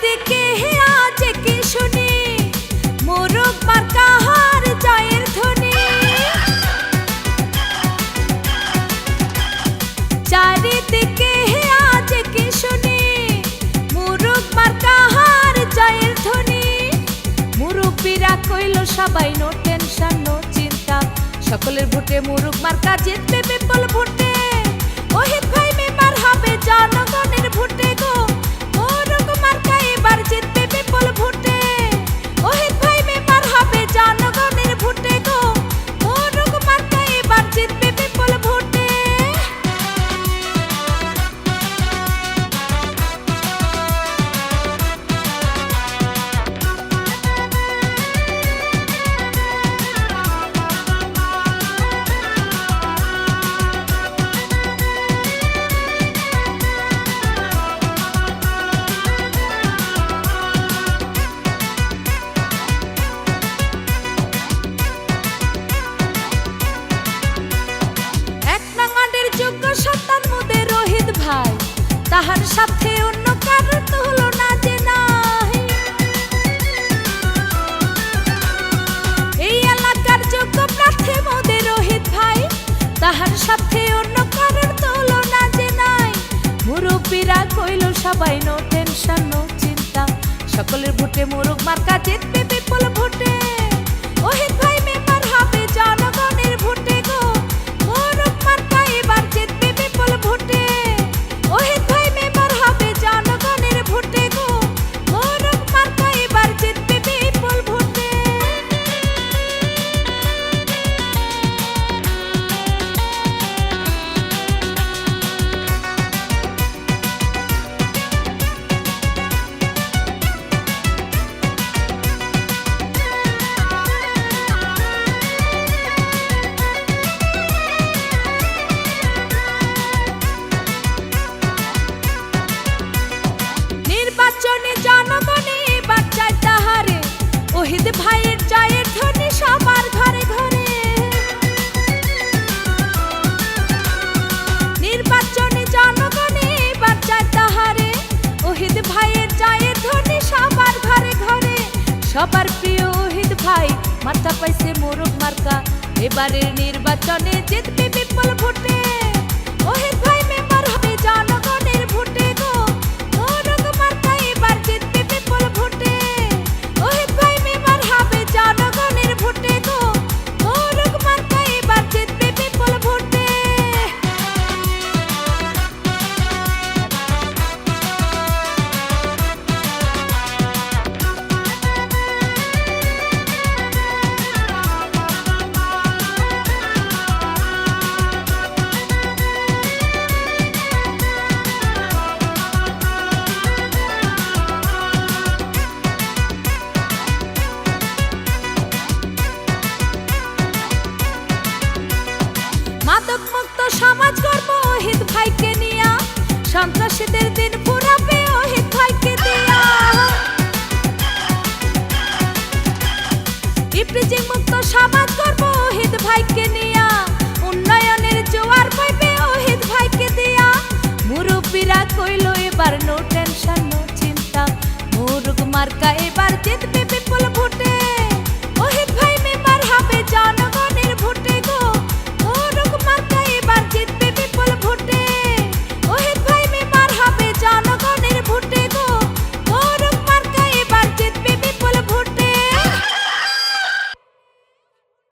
খেতে সবাই no tension, no চিন্তা। সকলের ভোটে মুরুগ মার্কা জিতবে, বিপুল ভোটে। ওহিত ভাই, মেম্বার হবে জনগণের ভোট। রোহিত ভাই, তাহার সাথে অন্য কারোর তুলনা যে নাই। মুরব্বীরা কইল, সবাই নো চিন্তা। সকলের ভোটে মুরুগ মার্কা জিতবে বিপুল ভোটে। ওহিত ভাই সবার প্রিয় হিত ভাই মাথা পাইছে মোরগ মার্কা। এবারের নির্বাচনে জিতবে বিপুল ভোটে। ওহিদ মাদক মুক্ত সমাজ করব অহিত ভাইকে নিয়া। সন্ত্রাসীদের দিন পুরাবে অহিত ভাইকে দিয়া। ইপিজি মুক্ত সমাজ করব অহিত ভাইকে নিয়া। উন্নয়নের জোয়ার পাইবে অহিত ভাইকে দিয়া। মুরব্বীরা কইল, এবার নো টেনশন, নো চিন্তা। মুরুগ মার্কা এবার জিতবে